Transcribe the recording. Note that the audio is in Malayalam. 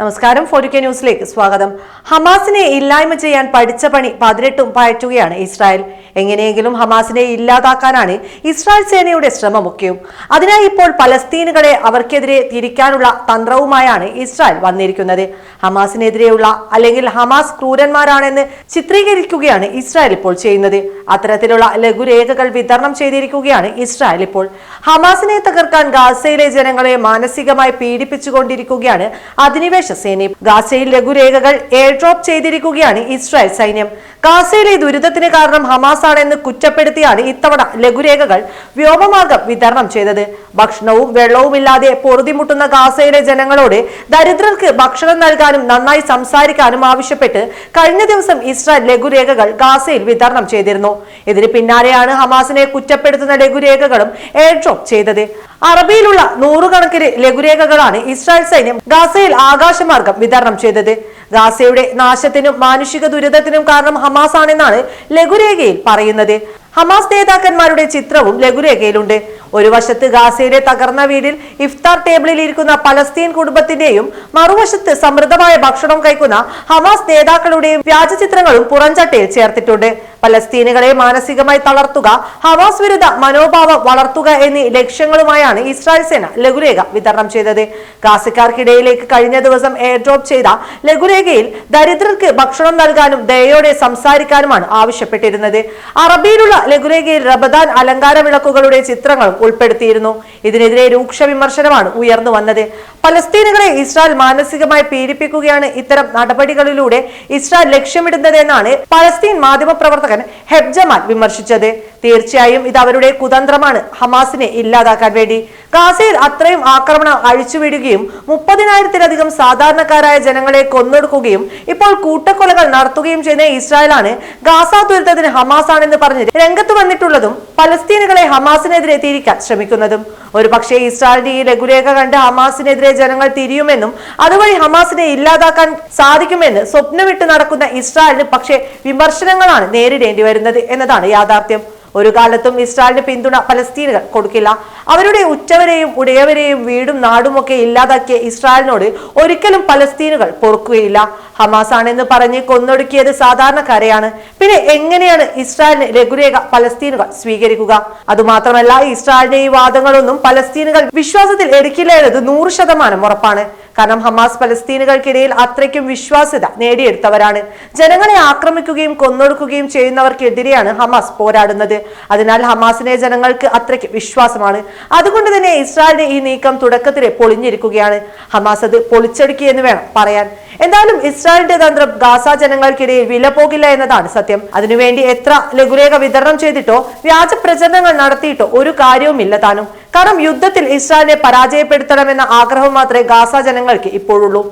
നമസ്കാരം. ഫോർക്കെ ന്യൂസിലേക്ക് സ്വാഗതം. ഹമാസിനെ ഇല്ലായ്മ ചെയ്യാൻ പഠിച്ച പണി പതിനെട്ടും പയറ്റുകയാണ് ഇസ്രായേൽ. എങ്ങനെയെങ്കിലും ഹമാസിനെ ഇല്ലാതാക്കാനാണ് ഇസ്രായേൽ സേനയുടെ ശ്രമമൊക്കെയും. അതിനായി ഇപ്പോൾ പലസ്തീനുകളെ അവർക്കെതിരെ തിരിക്കാനുള്ള തന്ത്രവുമായാണ് ഇസ്രായേൽ വന്നിരിക്കുന്നത്. ഹമാസിനെതിരെയുള്ള അല്ലെങ്കിൽ ഹമാസ് ക്രൂരന്മാരാണെന്ന് ചിത്രീകരിക്കുകയാണ് ഇസ്രായേൽ ഇപ്പോൾ ചെയ്യുന്നത്. അത്തരത്തിലുള്ള ലഘുരേഖകൾ വിതരണം ചെയ്തിരിക്കുകയാണ് ഇസ്രായേൽ ഇപ്പോൾ. ഹമാസിനെ തകർക്കാൻ ഗാസയിലെ ജനങ്ങളെ മാനസികമായി പീഡിപ്പിച്ചുകൊണ്ടിരിക്കുകയാണ് അധിനിവേശ സേനയും. ഗാസയിൽ ലഘുരേഖകൾ എയർ ഡ്രോപ്പ് ചെയ്തിരിക്കുകയാണ് ഇസ്രായേൽ സൈന്യം. ഗാസയിലെ ദുരിതത്തിന് കാരണം ഹമാസ് ആണെന്ന് കുറ്റപ്പെടുത്തിയാണ് ഇത്തവണ ലഘുരേഖകൾ വ്യോമമാർഗം വിതരണം ചെയ്തത്. ഭക്ഷണവും വെള്ളവുമില്ലാതെ പൊറുതിമുട്ടുന്ന ഗാസയിലെ ജനങ്ങളോട് ദരിദ്രർക്ക് ഭക്ഷണം നൽകാനും നന്നായി സംസാരിക്കാനും ആവശ്യപ്പെട്ട് കഴിഞ്ഞ ദിവസം ഇസ്രായേൽ ലഘുരേഖകൾ ഗാസയിൽ വിതരണം ചെയ്തിരുന്നു. ഇതിന് പിന്നാലെയാണ് ഹമാസിനെ കുറ്റപ്പെടുത്തുന്ന എയർ ഡ്രോപ്പ് ചെയ്തത്. അറബിയിലുള്ള നൂറുകണക്കിന് ലഘുരേഖകളാണ് ഇസ്രായേൽ സൈന്യം ഗാസയിൽ ആകാശമാർഗം വിതരണം ചെയ്തത്. ഗാസയുടെ നാശത്തിനും മാനുഷിക ദുരിതത്തിനും കാരണം ഹമാസ് ആണെന്നാണ് ലഘുരേഖയിൽ പറയുന്നത്. ഹമാസ് നേതാക്കന്മാരുടെ ചിത്രവും ലഘുരേഖയിലുണ്ട് ഒരു വശത്ത് ഗാസയിലെ തകർന്ന വീടിൽ ഇഫ്താർ ടേബിളിൽ ഇരിക്കുന്ന പലസ്തീൻ കുടുംബത്തിന്റെയും മറുവശത്ത് സമൃദ്ധമായ ഭക്ഷണം കഴിക്കുന്ന ഹമാസ് നേതാക്കളുടെയും വ്യാജചിത്രങ്ങളും പുറംചട്ടയിൽ ചേർത്തിട്ടുണ്ട്. പലസ്തീനുകളെ മാനസികമായി തളർത്തുക ഹവാസ് വിരുദ്ധ മനോഭാവം വളർത്തുക എന്നീ ലക്ഷ്യങ്ങളുമായാണ് ഇസ്രായേൽ സേന ലഘുരേഖ വിതരണം ചെയ്തത്. കാസിക്കാർക്കിടയിലേക്ക് കഴിഞ്ഞ ദിവസം എയർ ഡ്രോപ്പ് ചെയ്ത ലഘുരേഖയിൽ ദരിദ്രർക്ക് ഭക്ഷണം നൽകാനും ദയോടെ സംസാരിക്കാനുമാണ് ആവശ്യപ്പെട്ടിരുന്നത്. അറബിയിലുള്ള ലഘുരേഖയിൽ റബദാൻ അലങ്കാര വിളക്കുകളുടെ ചിത്രങ്ങളും ഉൾപ്പെടുത്തിയിരുന്നു. ഇതിനെതിരെ രൂക്ഷ വിമർശനമാണ് ഉയർന്നു വന്നത്. പലസ്തീനുകളെ ഇസ്രായേൽ മാനസികമായി പീഡിപ്പിക്കുകയാണ് ഇത്തരം നടപടികളിലൂടെ ഇസ്രായേൽ ലക്ഷ്യമിടുന്നതെന്നാണ് പലസ്തീൻ മാധ്യമപ്രവർത്തകൻ ഹെബ്ജമാൻ വിമർശിച്ചത്. തീർച്ചയായും ഇത് അവരുടെ കുതന്ത്രമാണ്. ഹമാസിനെ ഇല്ലാതാക്കാൻ വേണ്ടി. ഗാസയിൽ അത്രയും ആക്രമണം അഴിച്ചുവിടുകയും മുപ്പതിനായിരത്തിലധികം സാധാരണക്കാരായ ജനങ്ങളെ കൊന്നൊടുക്കുകയും ഇപ്പോൾ കൂട്ടക്കൊലകൾ നടത്തുകയും ചെയ്യുന്ന ഇസ്രായേലാണ് ഗാസ ദുരിതത്തിന് ഹമാസ് ആണെന്ന് പറഞ്ഞ് രംഗത്ത് വന്നിട്ടുള്ളതും പലസ്തീനുകളെ ഹമാസിനെതിരെ തിരിക്കാൻ ശ്രമിക്കുന്നതും. ഒരു പക്ഷേ ഇസ്രായേലിന്റെ ഈ ലഘുരേഖ കണ്ട് ഹമാസിനെതിരെ ജനങ്ങൾ തിരിയുമെന്നും അതുവഴി ഹമാസിനെ ഇല്ലാതാക്കാൻ സാധിക്കുമെന്ന് സ്വപ്നമിട്ട് നടക്കുന്ന ഇസ്രായേലിന് പക്ഷേ വിമർശനങ്ങളാണ് നേരിടേണ്ടി വരുന്നത് എന്നതാണ് യാഥാർത്ഥ്യം. ഒരു കാലത്തും ഇസ്രായേലിന് പിന്തുണ പലസ്തീനുകൾ കൊടുക്കില്ല. അവരുടെ ഉച്ചവരെയും ഉടയവരെയും വീടും നാടുമൊക്കെ ഇല്ലാതാക്കിയ ഇസ്രായേലിനോട് ഒരിക്കലും പലസ്തീനുകൾ പൊറുക്കുകയില്ല. ഹമാസ് ആണെന്ന് പറഞ്ഞ് കൊന്നൊടുക്കിയത് സാധാരണക്കാരെയാണ്. പിന്നെ എങ്ങനെയാണ് ഇസ്രായേലിന് ലഘുരേഖ പലസ്തീനുകൾ സ്വീകരിക്കുക? അതുമാത്രമല്ല ഇസ്രായേലിന്റെ ഈ വാദങ്ങളൊന്നും പലസ്തീനുകൾ വിശ്വാസത്തിൽ എടുക്കില്ല എന്നത് നൂറ് ശതമാനം ഉറപ്പാണ്. കാരണം ഹമാസ് പലസ്തീനുകൾക്കിടയിൽ അത്രയ്ക്കും വിശ്വാസ്യത നേടിയെടുത്തവരാണ്. ജനങ്ങളെ ആക്രമിക്കുകയും കൊന്നൊടുക്കുകയും ചെയ്യുന്നവർക്കെതിരെയാണ് ഹമാസ് പോരാടുന്നത്. അതിനാൽ ഹമാസിനെ ജനങ്ങൾക്ക് അത്രയ്ക്ക് വിശ്വാസമാണ്. അതുകൊണ്ട് തന്നെ ഇസ്രായേലിന്റെ ഈ നീക്കം തുടക്കത്തിലെ പൊളിഞ്ഞിരിക്കുകയാണ്. ഹമാസ് അത് പൊളിച്ചടുക്കി എന്ന് വേണം പറയാൻ. എന്തായാലും ഇസ്രായേലിന്റെ തന്ത്രം ഗാസ ജനങ്ങൾക്കിടയിൽ വില പോകില്ല എന്നതാണ് സത്യം. അതിനുവേണ്ടി എത്ര ലഘുരേഖ വിതരണം ചെയ്തിട്ടോ വ്യാജ പ്രചരണങ്ങൾ നടത്തിയിട്ടോ ഒരു കാര്യവുമില്ല താനും. കാരണം യുദ്ധത്തിൽ ഇസ്രായേലിനെ പരാജയപ്പെടുത്തണമെന്ന ആഗ്രഹം മാത്രമേ ഗാസ ജനങ്ങൾക്ക് ഇപ്പോഴുള്ളൂ.